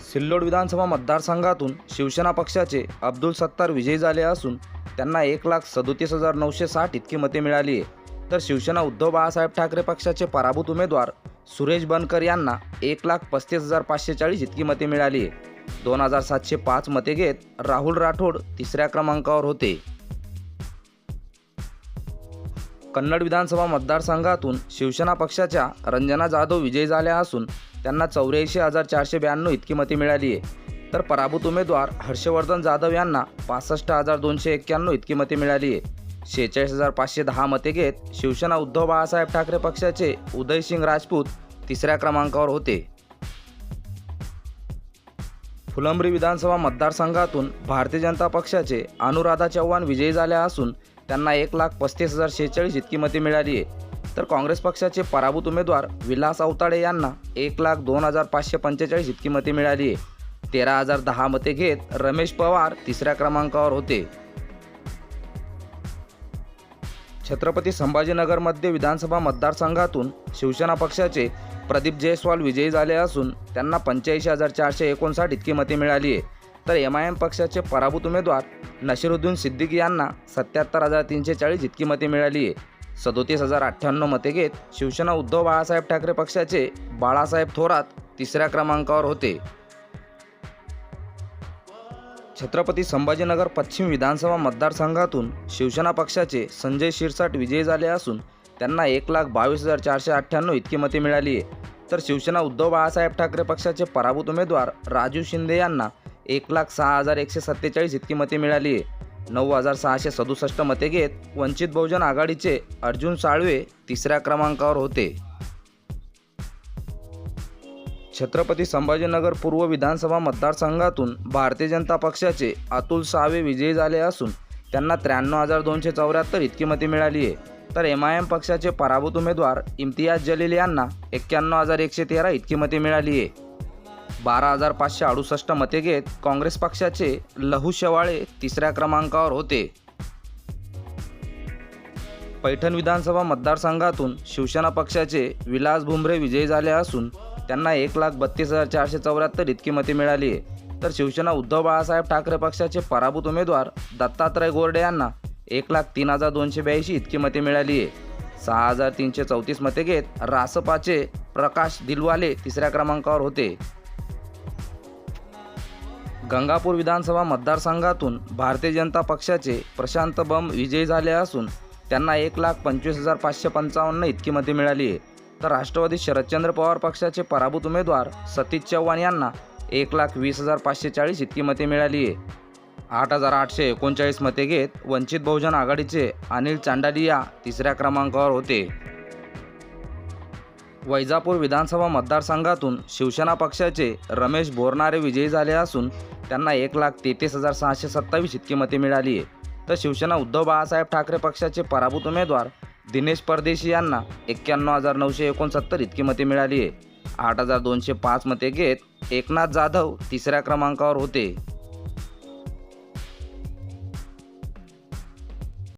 सिल्लोड विधानसभा मतदारसंघातून शिवसेना पक्षाचे अब्दुल सत्तार विजयी झाले असून त्यांना एक लाख सदोतीस हजार नऊशे साठ इतकी मते मिळाली आहे. तर शिवसेना उद्धव बाळासाहेब ठाकरे पक्षाचे पराभूत उमेदवार सुरेश बनकर यांना एक लाख पस्तीस हजार पाचशे चाळीस इतकी मते मिळाली आहे. दोन हजार सातशे पाच मते घेत राहुल राठोड तिसऱ्या क्रमांकावर होते. कन्नड विधानसभा मतदारसंघातून शिवसेना पक्षाच्या रंजना जाधव विजयी झाल्या असून त्यांना चौऱ्याऐंशी हजार चारशे ब्याण्णव इतकी मते मिळाली आहे. तर पराभूत उमेदवार हर्षवर्धन जाधव यांना पासष्ट हजार दोनशे एक्क्याण्णव इतकी मते मिळाली आहे. शेहेचाळीस हजार पाचशे दहा मते घेत शिवसेना उद्धव बाळासाहेब ठाकरे पक्षाचे उदयसिंग राजपूत तिसऱ्या क्रमांकावर होते. फुलंब्री विधानसभा मतदारसंघातून भारतीय जनता पक्षाचे अनुराधा चव्हाण विजयी झाल्या असून त्यांना एक लाख पस्तीस हजार शेहेचाळीस इतकी मते मिळाली आहे. तर काँग्रेस पक्षाचे पराभूत उमेदवार विलास अवताडे यांना एक लाख दोन हजार पाचशे पंचेचाळीस इतकी मते मिळाली आहे. तेरा हजार दहा मते घेत रमेश पवार तिसऱ्या क्रमांकावर होते. छत्रपती संभाजीनगरमध्ये विधानसभा मतदारसंघातून शिवसेना पक्षाचे प्रदीप जयस्वाल विजयी झाले असून त्यांना पंच्याऐंशी हजार चारशे एकोणसाठ इतकी मते मिळाली आहे. तर एम आय एम पक्षाचे पराभूत उमेदवार नशिरुद्दीन सिद्दीकी यांना सत्याहत्तर हजार तीनशे चाळीस इतकी मते मिळाली आहे. सदोतीस हजार अठ्ठ्याण्णव मते घेत शिवसेना उद्धव बाळासाहेब ठाकरे पक्षाचे बाळासाहेब थोरात तिसऱ्या क्रमांकावर होते. छत्रपती संभाजीनगर पश्चिम विधानसभा मतदारसंघातून शिवसेना पक्षाचे संजय शिरसाट विजयी झाले असून त्यांना एक लाख बावीस हजार चारशे अठ्ठ्याण्णव इतकी मते मिळाली आहे. तर शिवसेना उद्धव बाळासाहेब ठाकरे पक्षाचे पराभूत उमेदवार राजू शिंदे यांना एक लाख सहा हजार एकशे सत्तेचाळीस इतकी मते मिळाली आहे. नऊ हजार सहाशे सदुसष्ट मते घेत वंचित बहुजन आघाडीचे अर्जुन साळवे तिसऱ्या क्रमांकावर होते. छत्रपती संभाजीनगर पूर्व विधानसभा मतदारसंघातून भारतीय जनता पक्षाचे अतुल सावे विजयी झाले असून त्यांना त्र्याण्णव हजार दोनशे चौऱ्याहत्तर इतकी मते मिळाली आहे. तर एम आय एम पक्षाचे पराभूत उमेदवार इम्तियाज जलील यांना एक्क्याण्णव हजार एकशे तेरा इतकी मते मिळाली आहे. बारा हजार पाचशे अडुसष्ट मते घेत काँग्रेस पक्षाचे लहू शेवाळे तिसऱ्या क्रमांकावर होते. पैठण विधानसभा मतदारसंघातून शिवसेना पक्षाचे विलास भुमरे विजयी झाले असून त्यांना एक लाख बत्तीस हजार चारशे चौऱ्याहत्तर इतकी मते मिळाली आहे. तर शिवसेना उद्धव बाळासाहेब ठाकरे पक्षाचे पराभूत उमेदवार दत्तात्रय गोरडे यांना एक लाख तीन हजार दोनशे ब्याऐंशी इतकी मते मिळाली आहे. सहा हजार तीनशे चौतीस मते घेत रासपाचे प्रकाश दिलवाले तिसऱ्या क्रमांकावर होते. गंगापूर विधानसभा मतदारसंघातून भारतीय जनता पक्षाचे प्रशांत बम विजयी झाले असून त्यांना एक लाख पंचवीस हजार पाचशे पंचावन्न इतकी मते मिळाली आहे. तर राष्ट्रवादी शरदचंद्र पवार पक्षाचे पराभूत उमेदवार सतीश चव्हाण यांना एक लाख वीस हजार पाचशे चाळीस इतकी मते मिळाली आहे. आठ हजार आठशे एकोणचाळीस मते घेत वंचित बहुजन आघाडीचे अनिल चांडालिया तिसऱ्या क्रमांकावर होते. वैजापूर विधानसभा मतदारसंघातून शिवसेना पक्षाचे रमेश बोरणारे विजयी झाले असून त्यांना एक लाख तेहतीस हजार सहाशे सत्तावीस इतकी मते मिळाली आहे. तर शिवसेना उद्धव बाळासाहेब ठाकरे पक्षाचे पराभूत उमेदवार दिनेश परदेशी यांना एक्क्याण्णव हजार नऊशे एकोणसत्तर इतकी मते मिळाली आहे. आठ हजार दोनशे पाच मते घेत एकनाथ जाधव तिसऱ्या क्रमांकावर होते.